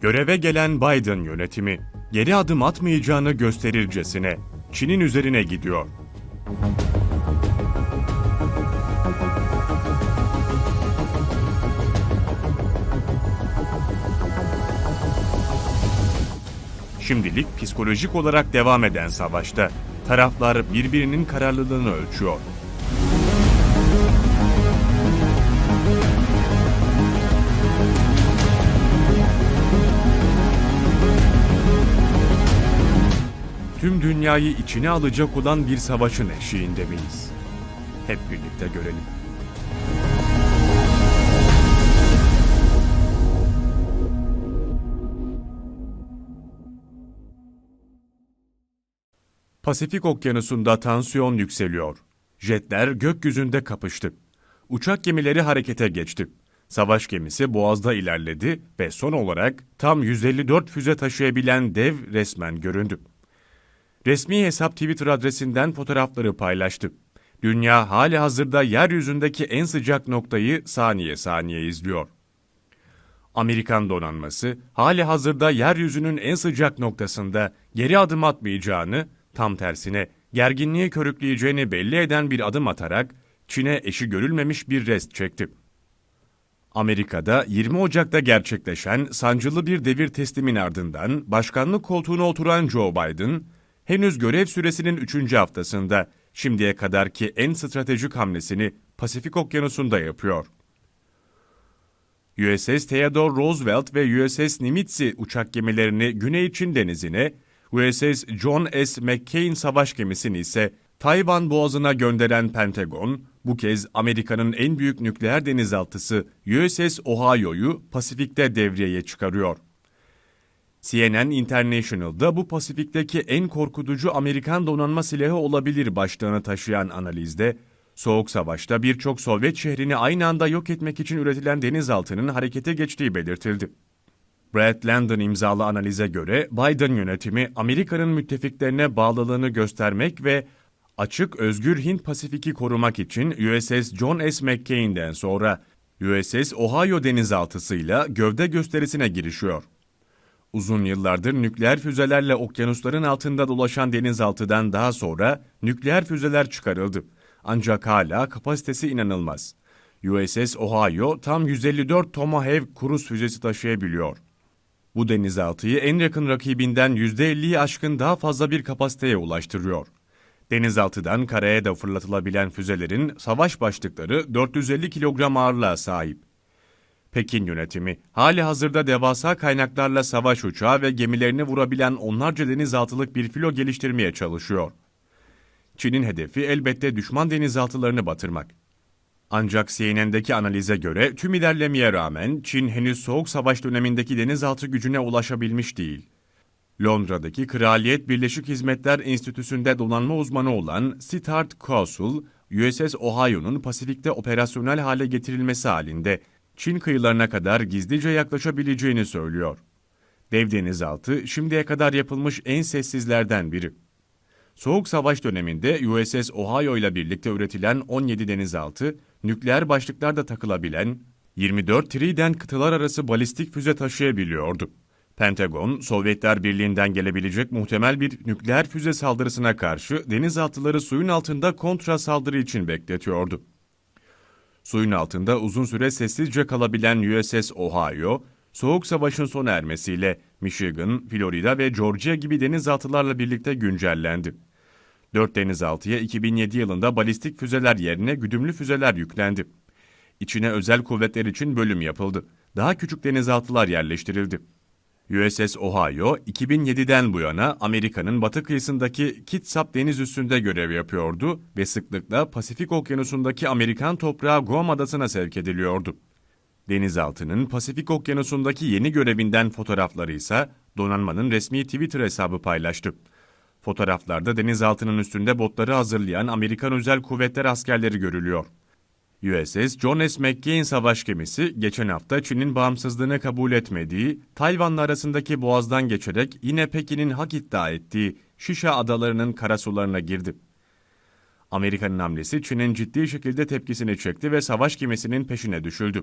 Göreve gelen Biden yönetimi geri adım atmayacağını gösterircesine Çin'in üzerine gidiyor. Şimdilik psikolojik olarak devam eden savaşta taraflar birbirinin kararlılığını ölçüyor. Tüm dünyayı içine alacak olan bir savaşın eşiğinde miyiz? Hep birlikte görelim. Pasifik Okyanusu'nda tansiyon yükseliyor. Jetler gökyüzünde kapıştı. Uçak gemileri harekete geçti. Savaş gemisi boğazda ilerledi ve son olarak tam 154 füze taşıyabilen dev resmen göründü. Resmi hesap Twitter adresinden fotoğrafları paylaştı. Dünya hali hazırda yeryüzündeki en sıcak noktayı saniye saniye izliyor. Amerikan donanması hali hazırda yeryüzünün en sıcak noktasında geri adım atmayacağını, tam tersine gerginliği körükleyeceğini belli eden bir adım atarak Çin'e eşi görülmemiş bir rest çekti. Amerika'da 20 Ocak'ta gerçekleşen sancılı bir devir teslimin ardından başkanlık koltuğuna oturan Joe Biden, henüz görev süresinin 3. haftasında şimdiye kadarki en stratejik hamlesini Pasifik Okyanusu'nda yapıyor. USS Theodore Roosevelt ve USS Nimitz uçak gemilerini Güney Çin denizine, USS John S. McCain savaş gemisini ise Tayvan Boğazı'na gönderen Pentagon, bu kez Amerika'nın en büyük nükleer denizaltısı USS Ohio'yu Pasifik'te devreye çıkarıyor. CNN International'da bu Pasifik'teki en korkutucu Amerikan donanma silahı olabilir başlığını taşıyan analizde, Soğuk Savaş'ta birçok Sovyet şehrini aynı anda yok etmek için üretilen denizaltının harekete geçtiği belirtildi. Brad Landon imzalı analize göre Biden yönetimi Amerika'nın müttefiklerine bağlılığını göstermek ve açık özgür Hint Pasifik'i korumak için USS John S. McCain'den sonra USS Ohio denizaltısıyla gövde gösterisine girişiyor. Uzun yıllardır nükleer füzelerle okyanusların altında dolaşan denizaltıdan daha sonra nükleer füzeler çıkarıldı. Ancak hala kapasitesi inanılmaz. USS Ohio tam 154 Tomahawk kruz füzesi taşıyabiliyor. Bu denizaltıyı en yakın rakibinden %50'yi aşkın daha fazla bir kapasiteye ulaştırıyor. Denizaltıdan karaya da fırlatılabilen füzelerin savaş başlıkları 450 kilogram ağırlığa sahip. Pekin yönetimi hali hazırda devasa kaynaklarla savaş uçağı ve gemilerini vurabilen onlarca denizaltılık bir filo geliştirmeye çalışıyor. Çin'in hedefi elbette düşman denizaltılarını batırmak. Ancak CNN'deki analize göre tüm ilerlemeye rağmen Çin henüz Soğuk Savaş dönemindeki denizaltı gücüne ulaşabilmiş değil. Londra'daki Kraliyet Birleşik Hizmetler Enstitüsü'nde donanma uzmanı olan Siddharth Kaushal, USS Ohio'nun Pasifik'te operasyonel hale getirilmesi halinde Çin kıyılarına kadar gizlice yaklaşabileceğini söylüyor. Dev denizaltı şimdiye kadar yapılmış en sessizlerden biri. Soğuk Savaş döneminde USS Ohio ile birlikte üretilen 17 denizaltı, nükleer başlıklarda takılabilen 24 Trident kıtalar arası balistik füze taşıyabiliyordu. Pentagon, Sovyetler Birliği'nden gelebilecek muhtemel bir nükleer füze saldırısına karşı denizaltıları suyun altında kontra saldırı için bekletiyordu. Suyun altında uzun süre sessizce kalabilen USS Ohio, Soğuk Savaş'ın sona ermesiyle Michigan, Florida ve Georgia gibi denizaltılarla birlikte güncellendi. Dört denizaltıya 2007 yılında balistik füzeler yerine güdümlü füzeler yüklendi. İçine özel kuvvetler için bölüm yapıldı. Daha küçük denizaltılar yerleştirildi. USS Ohio, 2007'den bu yana Amerika'nın batı kıyısındaki Kitsap deniz üstünde görev yapıyordu ve sıklıkla Pasifik Okyanusu'ndaki Amerikan toprağı Guam adasına sevk ediliyordu. Denizaltının Pasifik Okyanusu'ndaki yeni görevinden fotoğrafları ise donanmanın resmi Twitter hesabı paylaştı. Fotoğraflarda denizaltının üstünde botları hazırlayan Amerikan Özel Kuvvetler askerleri görülüyor. USS John S. McCain savaş gemisi geçen hafta Çin'in bağımsızlığını kabul etmediği, Tayvan'la arasındaki boğazdan geçerek yine Pekin'in hak iddia ettiği Şişa adalarının karasularına girdi. Amerika'nın hamlesi Çin'in ciddi şekilde tepkisini çekti ve savaş gemisinin peşine düşüldü.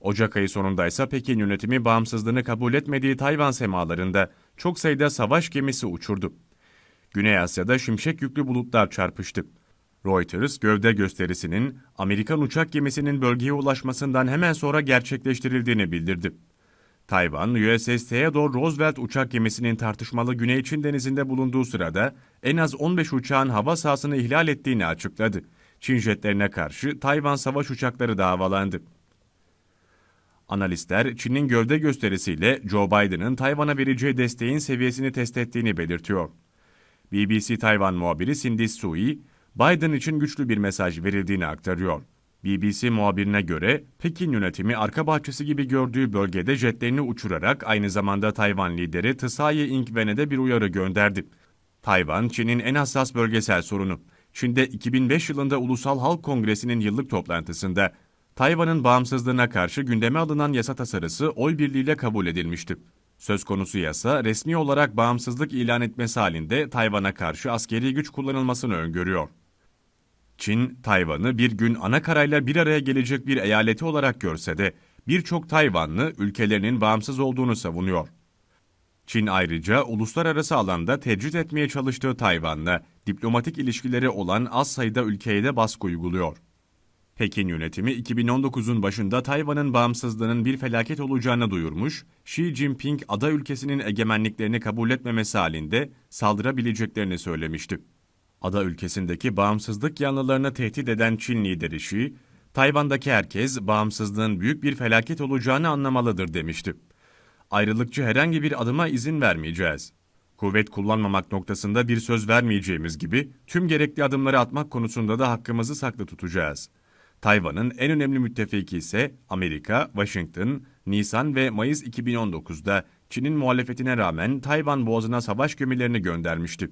Ocak ayı sonunda ise Pekin yönetimi bağımsızlığını kabul etmediği Tayvan semalarında çok sayıda savaş gemisi uçurdu. Güney Asya'da şimşek yüklü bulutlar çarpıştı. Reuters, gövde gösterisinin Amerikan uçak gemisinin bölgeye ulaşmasından hemen sonra gerçekleştirildiğini bildirdi. Tayvan, USS Theodore Roosevelt uçak gemisinin tartışmalı Güney Çin denizinde bulunduğu sırada en az 15 uçağın hava sahasını ihlal ettiğini açıkladı. Çin jetlerine karşı Tayvan savaş uçakları da havalandı. Analistler, Çin'in gövde gösterisiyle Joe Biden'ın Tayvan'a vereceği desteğin seviyesini test ettiğini belirtiyor. BBC Tayvan muhabiri Cindy Sui, Biden için güçlü bir mesaj verildiğini aktarıyor. BBC muhabirine göre Pekin yönetimi arka bahçesi gibi gördüğü bölgede jetlerini uçurarak aynı zamanda Tayvan lideri Tsai Ing-wen'e bir uyarı gönderdi. Tayvan, Çin'in en hassas bölgesel sorunu. Çin'de 2005 yılında Ulusal Halk Kongresi'nin yıllık toplantısında Tayvan'ın bağımsızlığına karşı gündeme alınan yasa tasarısı oy birliğiyle kabul edilmişti. Söz konusu yasa resmi olarak bağımsızlık ilan etmesi halinde Tayvan'a karşı askeri güç kullanılmasını öngörüyor. Çin, Tayvan'ı bir gün ana karayla bir araya gelecek bir eyaleti olarak görse de birçok Tayvanlı ülkelerinin bağımsız olduğunu savunuyor. Çin ayrıca uluslararası alanda tecrit etmeye çalıştığı Tayvan'la diplomatik ilişkileri olan az sayıda ülkeye de baskı uyguluyor. Pekin yönetimi 2019'un başında Tayvan'ın bağımsızlığının bir felaket olacağını duyurmuş, Xi Jinping ada ülkesinin egemenliklerini kabul etmemesi halinde saldırabileceklerini söylemişti. Ada ülkesindeki bağımsızlık yanlılarını tehdit eden Çin lideri Xi, Tayvan'daki herkes bağımsızlığın büyük bir felaket olacağını anlamalıdır demişti. Ayrılıkçı herhangi bir adıma izin vermeyeceğiz. Kuvvet kullanmamak noktasında bir söz vermeyeceğimiz gibi tüm gerekli adımları atmak konusunda da hakkımızı saklı tutacağız. Tayvan'ın en önemli müttefiki ise Amerika, Washington, Nisan ve Mayıs 2019'da Çin'in muhalefetine rağmen Tayvan boğazına savaş gemilerini göndermişti.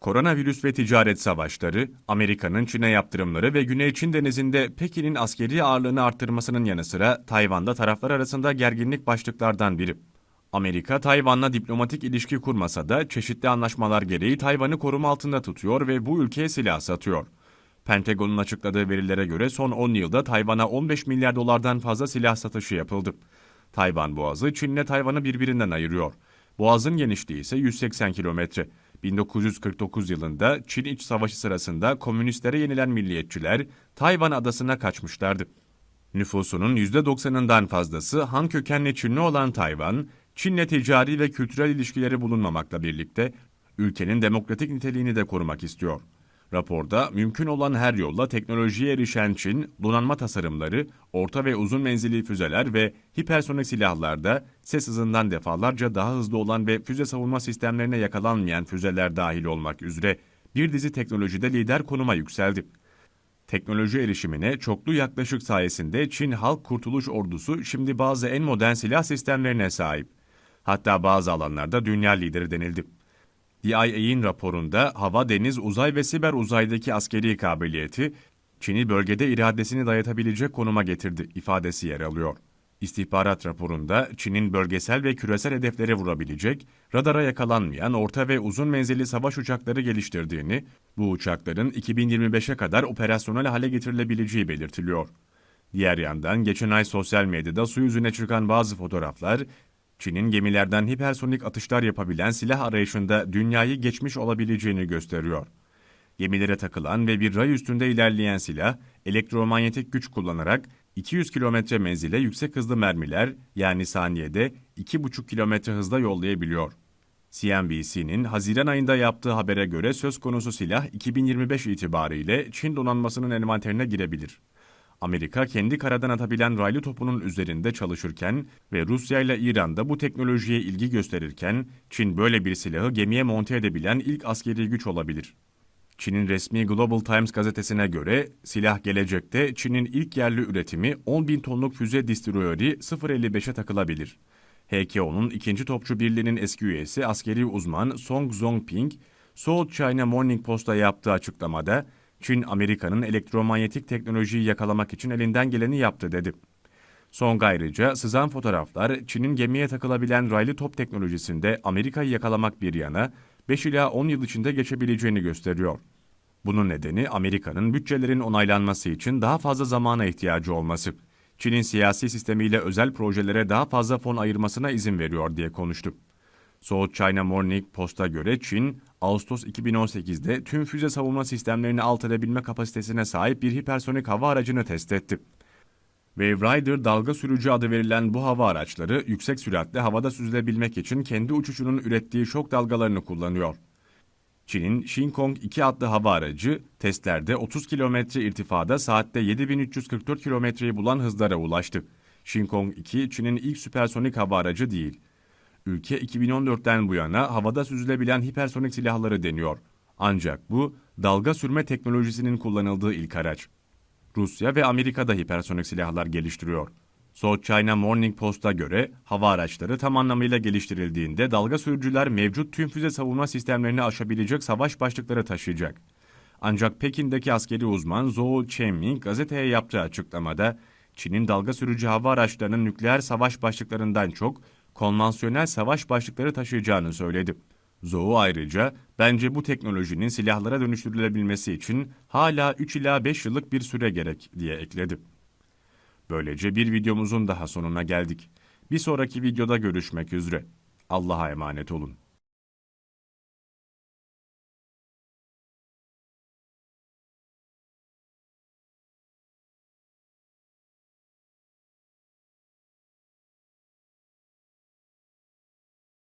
Koronavirüs ve ticaret savaşları, Amerika'nın Çin'e yaptırımları ve Güney Çin denizinde Pekin'in askeri ağırlığını arttırmasının yanı sıra Tayvan'da taraflar arasında gerginlik başlıklardan biri. Amerika, Tayvan'la diplomatik ilişki kurmasa da çeşitli anlaşmalar gereği Tayvan'ı koruma altında tutuyor ve bu ülkeye silah satıyor. Pentagon'un açıkladığı verilere göre son 10 yılda Tayvan'a 15 milyar dolardan fazla silah satışı yapıldı. Tayvan Boğazı, Çin'le Tayvan'ı birbirinden ayırıyor. Boğazın genişliği ise 180 kilometre. 1949 yılında Çin İç Savaşı sırasında komünistlere yenilen milliyetçiler Tayvan adasına kaçmışlardı. Nüfusunun %90'ından fazlası Han kökenli Çinli olan Tayvan, Çin'le ticari ve kültürel ilişkileri bulunmamakla birlikte ülkenin demokratik niteliğini de korumak istiyor. Raporda mümkün olan her yolla teknolojiye erişen Çin, donanma tasarımları, orta ve uzun menzilli füzeler ve hipersonik silahlarda ses hızından defalarca daha hızlı olan ve füze savunma sistemlerine yakalanmayan füzeler dahil olmak üzere bir dizi teknolojide lider konuma yükseldi. Teknoloji erişimine çoklu yaklaşık sayesinde Çin Halk Kurtuluş Ordusu şimdi bazı en modern silah sistemlerine sahip. Hatta bazı alanlarda dünya lideri denildi. DIA'in raporunda hava, deniz, uzay ve siber uzaydaki askeri kabiliyeti Çin'i bölgede iradesini dayatabilecek konuma getirdi ifadesi yer alıyor. İstihbarat raporunda Çin'in bölgesel ve küresel hedeflere vurabilecek, radara yakalanmayan orta ve uzun menzilli savaş uçakları geliştirdiğini, bu uçakların 2025'e kadar operasyonel hale getirilebileceği belirtiliyor. Diğer yandan geçen ay sosyal medyada su yüzüne çıkan bazı fotoğraflar, Çin'in gemilerden hipersonik atışlar yapabilen silah arayışında dünyayı geçmiş olabileceğini gösteriyor. Gemilere takılan ve bir ray üstünde ilerleyen silah, elektromanyetik güç kullanarak 200 kilometre menzile yüksek hızlı mermiler yani saniyede 2,5 kilometre hızla yollayabiliyor. CNBC'nin Haziran ayında yaptığı habere göre söz konusu silah 2025 itibariyle Çin donanmasının envanterine girebilir. Amerika kendi karadan atabilen raylı topunun üzerinde çalışırken ve Rusya ile İran'da bu teknolojiye ilgi gösterirken Çin böyle bir silahı gemiye monte edebilen ilk askeri güç olabilir. Çin'in resmi Global Times gazetesine göre silah gelecekte Çin'in ilk yerli üretimi 10 bin tonluk füze destroyeri 0.55'e takılabilir. HKO'nun ikinci topçu birliğinin eski üyesi askeri uzman Song Zongping, South China Morning Post'a yaptığı açıklamada Çin, Amerika'nın elektromanyetik teknolojiyi yakalamak için elinden geleni yaptı dedi. Song ayrıca sızan fotoğraflar Çin'in gemiye takılabilen raylı top teknolojisinde Amerika'yı yakalamak bir yana 5 ila 10 yıl içinde geçebileceğini gösteriyor. Bunun nedeni Amerika'nın bütçelerin onaylanması için daha fazla zamana ihtiyacı olması. Çin'in siyasi sistemiyle özel projelere daha fazla fon ayırmasına izin veriyor diye konuştu. South China Morning Post'a göre Çin, Ağustos 2018'de tüm füze savunma sistemlerini alt edebilme kapasitesine sahip bir hipersonik hava aracını test etti. Wave Rider dalga sürücü adı verilen bu hava araçları yüksek süratle havada süzülebilmek için kendi uçuşunun ürettiği şok dalgalarını kullanıyor. Çin'in Shinkong 2 adlı hava aracı testlerde 30 kilometre irtifada saatte 7344 kilometreyi bulan hızlara ulaştı. Shinkong 2 Çin'in ilk süpersonik hava aracı değil. Ülke 2014'ten bu yana havada süzülebilen hipersonik silahları deniyor. Ancak bu dalga sürme teknolojisinin kullanıldığı ilk araç. Rusya ve Amerika da hipersonik silahlar geliştiriyor. South China Morning Post'a göre hava araçları tam anlamıyla geliştirildiğinde dalga sürücüler mevcut tüm füze savunma sistemlerini aşabilecek savaş başlıkları taşıyacak. Ancak Pekin'deki askeri uzman Zhou Chenming gazeteye yaptığı açıklamada Çin'in dalga sürücü hava araçlarının nükleer savaş başlıklarından çok konvansiyonel savaş başlıkları taşıyacağını söyledi. Zhou ayrıca bence bu teknolojinin silahlara dönüştürülebilmesi için hala 3 ila 5 yıllık bir süre gerek diye ekledi. Böylece bir videomuzun daha sonuna geldik. Bir sonraki videoda görüşmek üzere. Allah'a emanet olun.